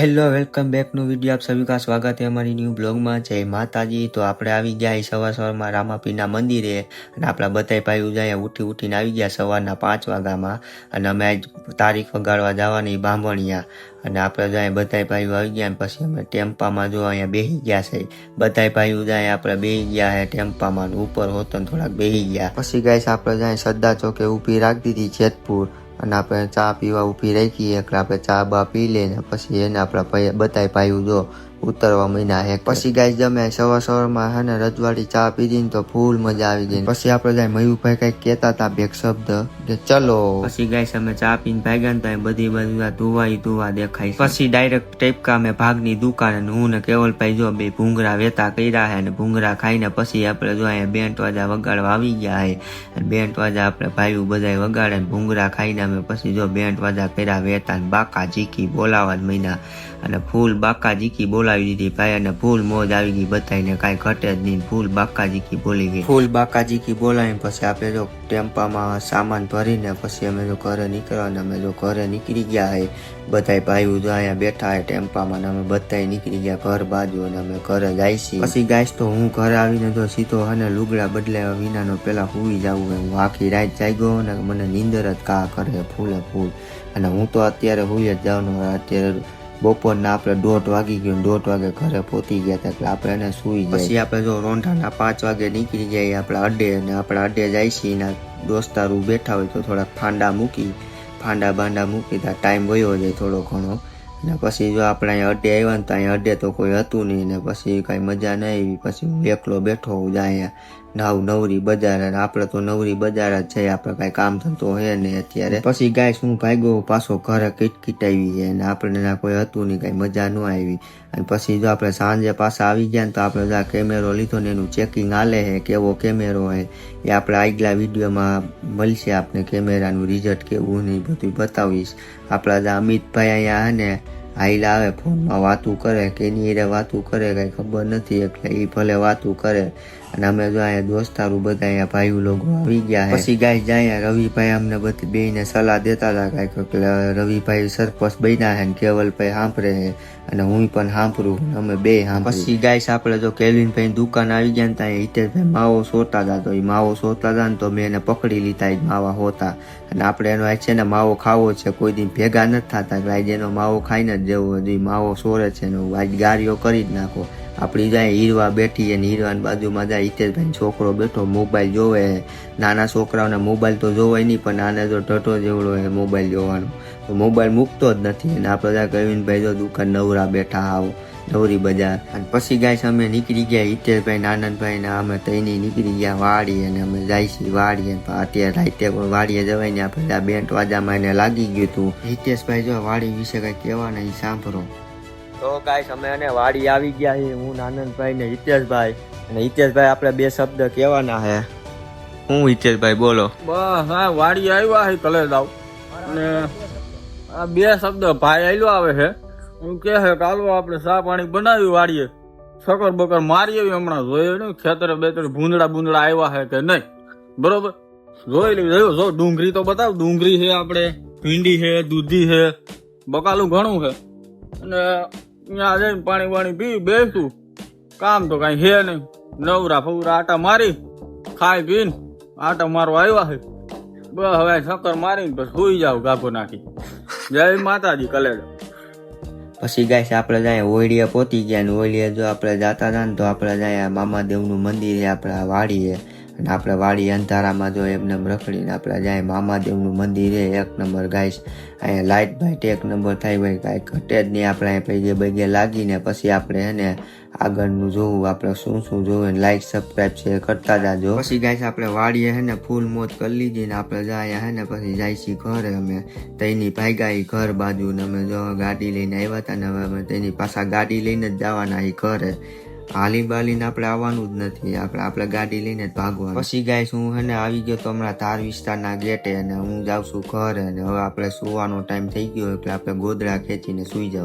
Hello welcome બેકનું video આપ સભી કા સ્વાગત છે અમારી ન્યૂ બ્લોગમાં જય માતાજી. તો આપણે આવી ગયા સવાર સવારમાં રામાપીના મંદિરે. અને આપણા બધાય ભાઈ ઉજાય ઉઠી ઉઠીને આવી ગયા સવારના પાંચ વાગ્યામાં. અને અમે આજ તારીખ વગાડવા જવાની બાંભણિયા. અને આપણે જાય બધાય ભાઈઓ આવી ગયા પછી અમે ટેમ્પામાં જો અહીંયા બેસી ગયા છે. બધાય ભાઈઓ જાય આપણે બેસી ગયા છે ટેમ્પામાં ઉપર હોતન થોડાક બેસી ગયા. પછી ગાય આપણે જાય સદ્દા ચોકે ઊભી રાખી દીધી જેતપુર. અને આપણે ચા પીવા ઊભી રાખીએ એટલે આપણે ચા બા પી લઈને પછી એને આપણા ભાઈ બતાવી ભાઈ જો ઉતરવા મહિના હે પછી ગાય જમે સવાર સવારમાં હે ને રજવાડી ચા પીધી ને તો ફૂલ મજા આવી ગઈ. પછી આપણે જાય મયુભાઈ કંઈક કહેતા હતા બે શબ્દ, કે ચલો. પછી ગાય અમે ચા પીને ભાગ્યા ને બધી બધું ધોવાઈ ધોવા દેખાય પછી ડાયરેક્ટ ટેપકા અમે ભાગની દુકાન હું ને કેવલભાઈ જો બે ભૂંગરા વેતા કર્યા હે અને ભૂંગરા ખાઈને પછી આપણે જો અહીંયા બેન્ટ વાજા વગાડવા આવી ગયા હે બેન્ટ વાજા આપણે ભાઈઓ બધા વગાડે ને ભૂંગરા ખાઈને અમે પછી જો બેન્ટ વાજા કર્યા વેતા ને બાકા જીકી બોલાવા મહિના અને ફૂલ બાકા જીકી બોલાવી દીધી ભાઈ અને ફૂલ મોજ આવી ગઈ બતાવીને કાંઈ ઘટે જ નહીં. ફૂલ બાકા જીકી બોલી ગઈ. ફૂલ બાકા જીકી બોલાવીને પછી આપણે જો ટેમ્પામાં સામાન ભરીને પછી અમે જો ઘરે નીકળ્યા અને અમે જો ઘરે નીકળી ગયા હે, બધાય ભાઈઓ જો અહીંયા બેઠા હે ટેમ્પામાં અને અમે બધાય નીકળી ગયા ઘર બાજુ અને અમે ઘરે જાય છીએ. પછી ગાઈશ તો હું ઘરે આવીને તો સીધો અને લુગડા બદલાવ્યા વિનાનો પેલા હુઈ જાઉં હું. આખી રાત જાગ્યો અને મને નીંદર જ કા કરે ફૂલે ફૂલ. અને હું તો અત્યારે હુઈ જ જાઉં અત્યારે બપોરના આપણે દોઢ વાગી ગયો દોઢ વાગે ઘરે પહોંચી ગયા હતા એટલે આપણે એને સુઈ જાય પછી આપણે જો રોંઢાના પાંચ વાગે નીકળી જઈએ આપણે અડે અને આપણે અડે જાય છીએ દોસ્તારું બેઠા હોય તો થોડાક ફાંડા મૂકી, ફાંડા બાંડા મૂકી ત્યાં ટાઈમ વયો જાય થોડો ઘણો. અને પછી જો આપણે અહીંયા અડે આવ્યા ને તો અહીંયા અડે તો કોઈ હતું નહીં ને પછી કાંઈ મજા નહીં આવી. પછી હું એકલો બેઠો હું જ અહીંયા નાવ નવરી બજાર આપણે તો નવરી બજાર જ છે, આપણે કાંઈ કામ ધંધો હે નહીં અત્યારે. પછી ગાય શું ભાગ્યો, પાછો ઘરે કીટકીટાવી છે અને આપણને ના કોઈ હતું નહીં, કાંઈ મજા ન આવી. અને પછી જો આપણે સાંજે પાછા આવી ગયા ને તો આપણે જો કેમેરો લીધો ને એનું ચેકિંગ હાલે છે કેવો કેમેરો હે, એ આપણે આગલા વિડીયોમાં મળશે આપણે કેમેરાનું રિઝલ્ટ કેવું ને એ બધું બતાવીશ. આપણા જે અમિતભાઈ અહીંયા હે ને આઈલા આવે ફોનમાં વાતું કરે, કે એની વાતું કરે, કઈ ખબર નથી, એટલે એ ભલે વાતું કરે. અને અમે જો અહીંયા દોસ્તારું બધા અહીંયા ભાઈઓ લોકો આવી ગયા પછી ગાય જાય રવિભાઈ અમને બધી બેને સલાહ દેતા હતા કાંઈક રવિભાઈ સરપંચ બન્યા છે ને કેવલભાઈ સાંભળે છે અને હું પણ સાંભળું અમે બે પછી ગાય આપણે જો કેલિનભાઈ દુકાન આવી ગયા ત્યાં હિતેશભાઈ માવો સોતા હતા તો એ માવો સોતા હતા ને તો મેં એને પકડી લીધા એ માવા હોતા. અને આપણે એનો છે ને માવો ખાવો છે, કોઈ દિન ભેગા નથી થતા કે આજે એનો માવો ખાઈને જ જવો, હજી માવો સોરે છે ને આજ ગાડીઓ કરી જ નાખો. આપણી જાય હીરવા બેઠી અને હીરવાની બાજુમાં જાય હિતેશભાઈ છોકરો બેઠો, મોબાઈલ જોવે નાના છોકરાઓને મોબાઈલ તો જોવાય નહીં, પણ આને જો ઢટો જેવડો એ મોબાઈલ જોવાનો. તો મોબાઈલ મૂકતો જ નથી અને આપણે જાય કવિનભાઈ જો દુકાન નવરા બેઠા આવો, નવરી બજાર. અને પછી ગાય અમે નીકળી ગયા હિતેશભાઈ નાનંદભાઈ ને, અમે તઈની નીકળી ગયા વાડી અને અમે જાય છીએ વાડી અને અત્યારે રાતે પણ વાડીએ જવાય ને, આપણે બેન્ટ વાજામાં એને લાગી ગયું હતું હિતેશભાઈ જો વાડી વિશે કઈ કહેવાના એ સાંભળો. તો કાંઈ અમે અને વાડી આવી ગયા છે હું નાનંદભાઈ ને હિતેશભાઈ. અને હિતેશભાઈ આપણે બે શબ્દ કહેવાના છે. હું હિતેશભાઈ, બોલો. બસ, હા, વાડી આવ્યા છે કલેદાવ અને આ બે શબ્દ ભાઈ આવ્યો આવે છે. હું કે છે કાલો આપણે સા પાણી બનાવ્યું વાડીએ. સકર બકર મારી એવી હમણાં જોયું ને, ખેતરે બેતરે ભૂંદડા બુંદડા આવ્યા છે કે નહીં? બરોબર? જોઈ લઈ જોયું, જો, ડુંગળી તો બતાવ. ડુંગળી છે આપણે, ભીંડી છે, દૂધી છે, બકાલું ઘણું છે. અને ત્યાં જઈને પાણી વાણી પી, બેસું. કામ તો કાંઈ છે નહીં. નવરા ફવરા આટા મારી, ખાઈ પીને આટા મારવા આવ્યા છે. બસ હવે ચક્કર મારીને પછી સુઈ જાવ ગાભો નાખી. જય માતાજી કલેડા પછી ગાઈસ આપણે જાય ઓળીએ પહોંચી ગયા ને ઓળીએ જો આપણે જતા હતા ને તો આપણે જાય મામાદેવનું મંદિર છે, આપણા વાડીએ. અને આપણે વાડી અંધારામાં જો એમ રખડીને આપણે જાય મામાદેવનું મંદિર છે એક નંબર ગાઈશ અહીંયા લાઇટ બાઇટ એક નંબર થાય હોય કાંઈ ઘટે જ નહીં. આપણે અહીં પૈગે બૈગે લાગીને પછી આપણે એને આગળનું જોવું, આપણે શું શું જોવું લાઈક સબસ્ક્રાઈબ છે કરતા જાજો. પછી ગાઈશ આપણે વાડીએ હે ને ફૂલ મોત કરી લીધી ને આપણે જાય હે ને પછી જાય છીએ ઘરે. અમે તઈની ભાગ્યા ઘર બાજુ ને અમે જો ગાડી લઈને આવ્યા હતા ને હવે અમે તેની પાછા ગાડી લઈને જ જવાના એ ઘરે. હાલી બાલીને આપણે આવવાનું જ નથી. આપણે આપણે ગાડી લઈને જ ભાગવા પછી ગાય હું હે ને આવી ગયો તો હમણાં તાર વિસ્તારના ગેટે અને હું જાઉં છું ઘરે અને હવે આપણે સુવાનો ટાઈમ થઈ ગયો એટલે આપણે ગોદડા ખેંચીને સુઈ જાવ